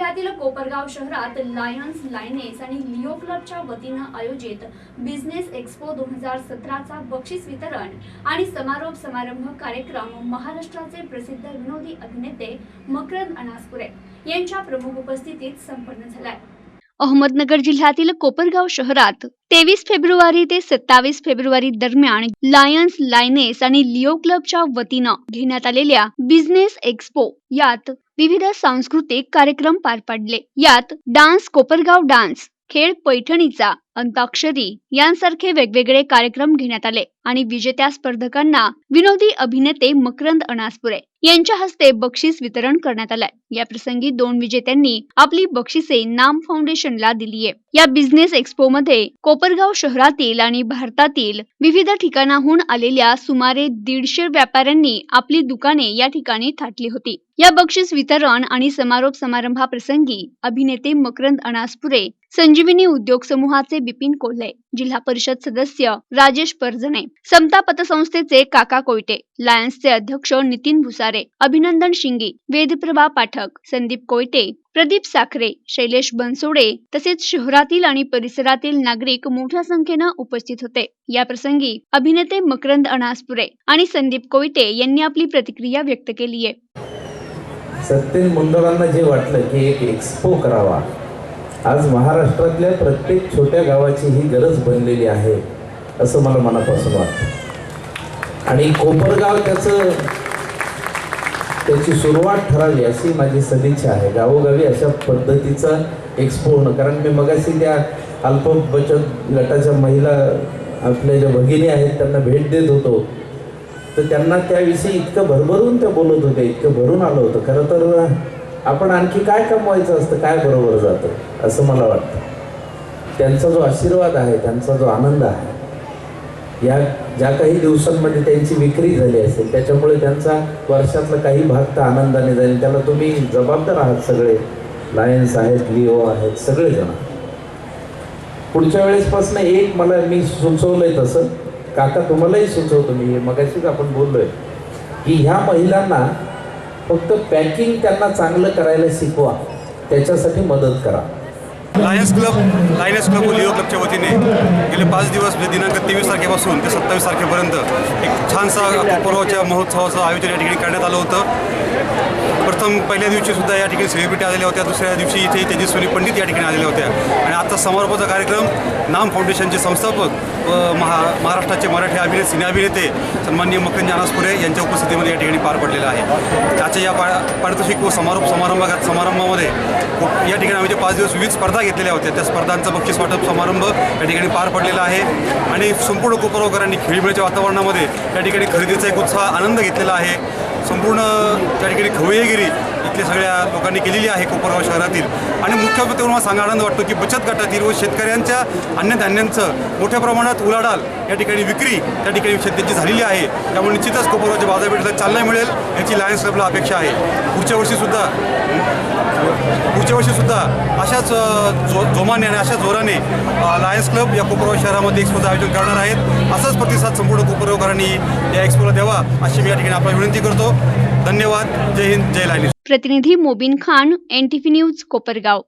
जिल्ह्यातील कोपरगाव शहरात Lions lioness आणि लिओ क्लबच्या वतीनं आयोजित बिझनेस एक्स्पो दोन हजार सतराचा बक्षीस वितरण आणि समारोप समारंभ कार्यक्रम महाराष्ट्राचे प्रसिद्ध विनोदी अभिनेते मकरंद अनासपुरे यांच्या प्रमुख उपस्थितीत संपन्न झालाय. अहमदनगर जिल्ह्यातील कोपरगाव शहरात तेवीस फेब्रुवारी ते सत्तावीस फेब्रुवारी दरम्यान लायन्स लायनेस आणि लिओ क्लबच्या वतीनं घेण्यात आलेल्या बिझनेस एक्स्पो यात विविध सांस्कृतिक कार्यक्रम पार पडले. यात डान्स कोपरगाव डान्स खेळ पैठणीचा अंताक्षरी यांसारखे वेगवेगळे कार्यक्रम घेण्यात आले आणि विजेत्या स्पर्धकांना विनोदी अभिनेते मकरंद अनासपुरे यांच्या हस्ते बक्षीस वितरण करण्यात आलंय. या प्रसंगी दोन विजेत्यांनी आपली बक्षिसे नाम फाउंडेशनला दिली आहे या बिझनेस एक्स्पो मध्ये कोपरगाव शहरातील आणि भारतातील विविध ठिकाणाहून आलेल्या सुमारे दीडशे व्यापाऱ्यांनी आपली दुकाने या ठिकाणी थाटली होती. या बक्षीस वितरण आणि समारोप समारंभाप्रसंगी अभिनेते मकरंद अनासपुरे संजीवनी उद्योग समूहाचे बिपिन कोल्हे जिल्हा परिषद सदस्य राजेश परजणे समता पतसंस्थेचे काका कोयटे लायन्सचे अध्यक्ष नितीन भुसारे अभिनंदन शिंगी वेदप्रभा पाठक संदीप कोयटे प्रदीप साखरे शैलेश बनसोडे तसेच शहरातील आणि परिसरातील नागरिक मोठ्या संख्येनं उपस्थित होते. या प्रसंगी अभिनेते मकरंद अनासपुरे आणि संदीप कोयटे यांनी आपली प्रतिक्रिया व्यक्त केली आहे सत्यन मुंडरांना जे वाटलं की एक एक्सपो करावा आज महाराष्ट्रातल्या प्रत्येक छोट्या गावाची ही गरज बनलेली आहे असं मला मनापासून वाटतं. आणि कोपरगाव त्याचं त्याची सुरुवात ठरावी अशी माझी सदिच्छा आहे. गावोगावी अशा पद्धतीचा एक्सपो होणं कारण मी मगाशी त्या अल्प बचत गटाच्या महिला आपल्या ज्या भगिनी आहेत त्यांना भेट देत होतो. तर त्यांना त्याविषयी इतकं भरभरून त्या बोलत होत्या इतकं भरून आलं होतं. खरं तर आपण आणखी काय कमवायचं असतं काय बरोबर जातं असं मला वाटतं. त्यांचा जो आशीर्वाद आहे त्यांचा जो आनंद आहे या ज्या काही दिवसांमध्ये त्यांची विक्री झाली असेल त्याच्यामुळे त्यांचा वर्षातला काही भाग तर आनंदाने जाईल. त्याला तुम्ही जबाबदार आहात सगळे. लायन्स आहेत लिओ आहेत सगळेजण. पुढच्या वेळेसपासून एक मला मी सुचवलंय तसं. काका तुम्हालाही सुचवतो मी. मगाशीच आपण बोललोय की ह्या महिलांना फक्त पॅकिंग त्यांना चांगलं करायला शिकवा. त्याच्यासाठी मदत करा. लायन्स क्लब लायन्स क्लब व लिओ क्लबच्या वतीने गेले पाच दिवस म्हणजे दिनांक तेवीस तारखेपासून ते सत्तावीस तारखेपर्यंत एक छानसा कोपरगावच्या महोत्सवाचं आयोजन या ठिकाणी करण्यात आलं होतं. प्रथम पहिल्या दिवशी सुद्धा या ठिकाणी सेलिब्रिटी आलेल्या होत्या. दुसऱ्या दिवशी इथे तेजस्विनी पंडित या ठिकाणी आलेल्या होत्या. आणि आजचा समारोपाचा कार्यक्रम नाम फाउंडेशनचे संस्थापक व महा महाराष्ट्राचे मराठी अभिनेते सिने अभिनेते सन्माननीय मकरंद अनासपुरे यांच्या उपस्थितीमध्ये या ठिकाणी पार पडलेला आहे. त्याच्या या पा पारितोषिक व समारोप समारंभात समारंभामध्ये या ठिकाणी आम्ही पाच दिवस विविध स्पर्धा घेतलेल्या होत्या. त्या स्पर्धांचा बक्षीस वाटप समारंभ या ठिकाणी पार पडलेला आहे. आणि संपूर्ण कोपरगावकरांनी खेळीमेळीच्या वातावरणामध्ये या ठिकाणी खरेदीचा एक उत्साह आनंद घेतलेला आहे. संपूर्ण त्या ठिकाणी खवय्यगिरी इथल्या सगळ्या लोकांनी केलेली आहे कोपरगाव शहरातील. आणि मुख्य मुद्दे मला सांगा आनंद वाटतो की बचत गटातील व शेतकऱ्यांच्या अन्नधान्यांचं मोठ्या प्रमाणात उलाढाल या ठिकाणी विक्री त्या ठिकाणी शेतीची झालेली आहे. त्यामुळे निश्चितच कोपरगावच्या बाजारपेठेला चालना मिळेल याची लायन्स क्लबला अपेक्षा आहे. पुढच्या वर्षीसुद्धा पुढच्या वर्षीसुद्धा अशाच जो जोमाने आणि अशा जोराने लायन्स क्लब या कोपरगाव शहरामध्ये एक्सपोचं आयोजन करणार आहेत. असाच प्रतिसाद संपूर्ण कोपरगावकरांनी या एक्सपोला द्यावा अशी मी या ठिकाणी आपल्याला विनंती करतो. धन्यवाद. जय हिंद. जय लायन्स प्रतिनिधी Mobin Khan N T V news Kopargaon.